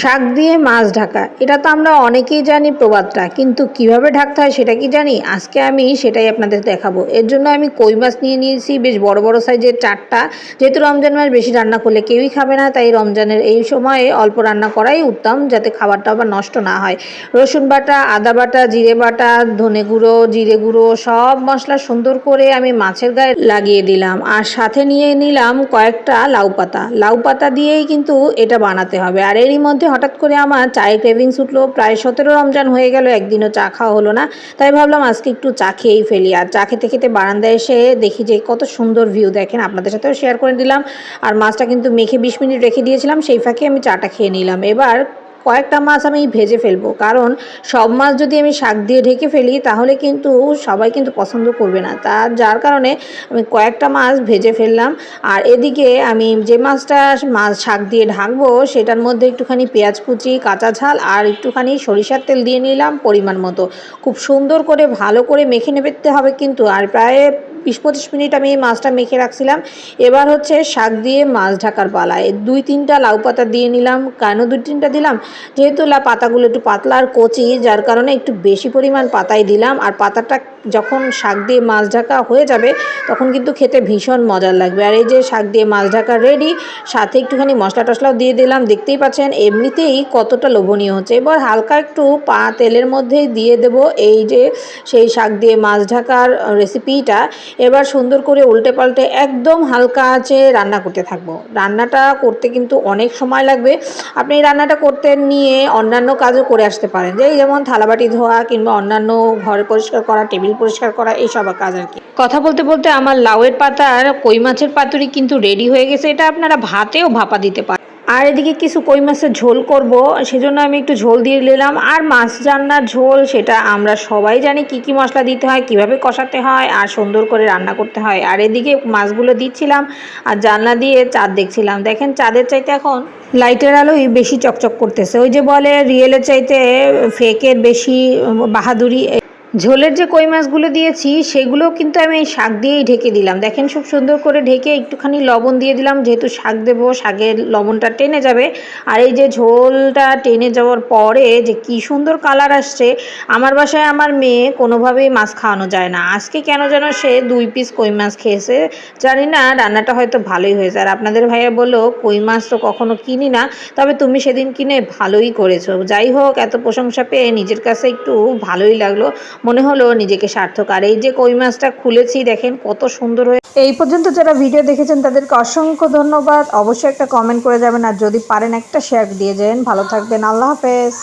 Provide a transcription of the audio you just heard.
শাক দিয়ে মাছ ঢাকা। এটা তো আমরা অনেকেই জানি প্রবাদটা, কিন্তু কীভাবে ঢাকতে হয় সেটা কি জানি? আজকে আমি সেটাই আপনাদের দেখাবো। এর জন্য আমি কই মাছ নিয়ে নিয়েছি, বেশ বড় বড় সাইজের চারটা। যেহেতু রমজান মাস বেশি রান্না করলে কেউই খাবে না, তাই রমজানের এই সময়ে অল্প রান্না করাই উত্তম, যাতে খাবারটা আবার নষ্ট না হয়। রসুন বাটা, আদা বাটা, জিরে বাটা, ধনে গুঁড়ো, জিরে গুঁড়ো, সব মশলা সুন্দর করে আমি মাছের গায়ে লাগিয়ে দিলাম। আর সাথে নিয়ে নিলাম কয়েকটা লাউ পাতা। লাউ পাতা দিয়েই কিন্তু এটা বানাতে হবে। আর এরই মধ্যে হঠাৎ করে আমার চায়ের ক্রেভিংস উঠল, প্রায় সতেরো রমজান হয়ে গেল, একদিনও চা খাওয়া হলো না। তাই ভাবলাম আজকে একটু চা খেয়েই ফেলি। আর চা খেতে খেতে বারান্দায় এসে দেখি যে কত সুন্দর ভিউ দেখেন, আপনাদের সাথেও শেয়ার করে দিলাম। আর মাছটা কিন্তু মেখে বিশ মিনিট রেখে দিয়েছিলাম, সেই ফাঁকে আমি চাটা খেয়ে নিলাম। এবার কয়েকটা মাছ আমি ভেজে ফেলব। কারণ সব মাছ যদি আমি শাক দিয়ে ঢেকে ফেলি, তাহলে কিন্তু সবাই কিন্তু পছন্দ করবে না। তার যার কারণে আমি কয়েকটা মাছ ভেজে ফেললাম। আর এদিকে আমি যে মাছটা মাছ শাক দিয়ে ঢাকবো, সেটার মধ্যে একটুখানি পেঁয়াজ কুচি, কাঁচা ঝাল আর একটুখানি সরিষার তেল দিয়ে নিলাম পরিমাণ মতো। খুব সুন্দর করে, ভালো করে মেখে নেবে হবে কিন্তু, আর প্রায় বিশ পঁচিশ মিনিট আমি এই মাছটা মেখে রাখছিলাম। এবার হচ্ছে শাক দিয়ে মাছ ঢাকার পালায়। দুই তিনটা লাউ পাতা দিয়ে নিলাম। কেন দুই তিনটা দিলাম? যেহেতু লা পাতাগুলো একটু পাতলা আর কচি, যার কারণে একটু বেশি পরিমাণ পাতাই দিলাম। আর পাতাটা যখন শাক দিয়ে মাছ ঢাকা হয়ে যাবে, তখন কিন্তু খেতে ভীষণ মজার লাগবে। আর এই যে শাক দিয়ে মাছ ঢাকা রেডি সাথে একটুখানি মশলা টশলাও দিয়ে দিলাম। দেখতেই পাচ্ছেন, এমনিতেই কতটা লোভনীয় হচ্ছে। এবার হালকা একটু পা তেলের মধ্যেই দিয়ে দেব। এই যে সেই শাক দিয়ে মাছ ঢাকার রেসিপিটা এবার সুন্দর করে উল্টে পাল্টে একদম হালকা আছে রান্না করতে থাকব। রান্নাটা করতে কিন্তু অনেক সময় লাগবে। আপনি রান্নাটা করতে নিয়ে অন্যান্য কাজও করে আসতে পারেন। যে যেমন থালাবাটি ধোয়া কিংবা অন্যান্য ঘর পরিষ্কার করা, টেবিল পরিষ্কার করা, এইসব কাজ আর কি। কথা বলতে বলতে আমার লাউয়ের পাতার, কই মাছের পাতুরি কিন্তু রেডি হয়ে গেছে। এটা আপনারা ভাতেও ভাপা দিতে পারেন আর এদিকে কিছু কই মাছের ঝোল করব, সেজন্য আমি একটু ঝোল দিয়ে নিলাম। আর মাছ রান্নার ঝোল, সেটা আমরা সবাই জানি কি কি মশলা দিতে হয়, কীভাবে কষাতে হয়, আর সুন্দর করে রান্না করতে হয়। আর এদিকে মাছগুলো দিচ্ছিলাম, আর জানলা দিয়ে চাঁদ দেখছিলাম। দেখেন, চাঁদের চাইতে এখন লাইটের আলোই বেশি চকচক করতেছে। ওই যে বলে, রিয়েলের চাইতে ফেকের বেশি বাহাদুরি ঝোলের যে কই মাছগুলো দিয়েছি সেগুলো কিন্তু আমি এই শাক দিয়েই ঢেকে দিলাম। দেখেন খুব সুন্দর করে ঢেকে একটুখানি লবণ দিয়ে দিলাম, যেহেতু শাক দেবো, শাকের লবণটা টেনে যাবে। আর এই যে ঝোলটা টেনে যাওয়ার পরে যে কি সুন্দর কালার আসছে, আমার বাসায় আমার মেয়ে কোনোভাবেই মাছ খাওয়ানো যায় না। আজকে কেন যেন সে দুই পিস কই মাছ খেয়েছে, জানি না, রান্নাটা হয়তো ভালোই হয়েছে। আর আপনাদের ভাইয়া বলল, কই মাছ তো কখনো কিনি না। তবে তুমি সেদিন কিনে ভালোই করেছ। যাই হোক, এত প্রশংসা পেয়ে নিজের কাছে একটু ভালোই লাগল। মনে হলো নিজেকে সার্থক। আর এই যে কই মাছটা খুলেছি, দেখেন কত সুন্দর হয়ে এই পর্যন্ত যারা ভিডিও দেখেছেন, তাদেরকে অসংখ্য ধন্যবাদ। অবশ্যই একটা কমেন্ট করে যাবেন, আর যদি পারেন একটা শেয়ার দিয়ে যাবেন ভালো থাকবেন, আল্লাহ হাফেজ।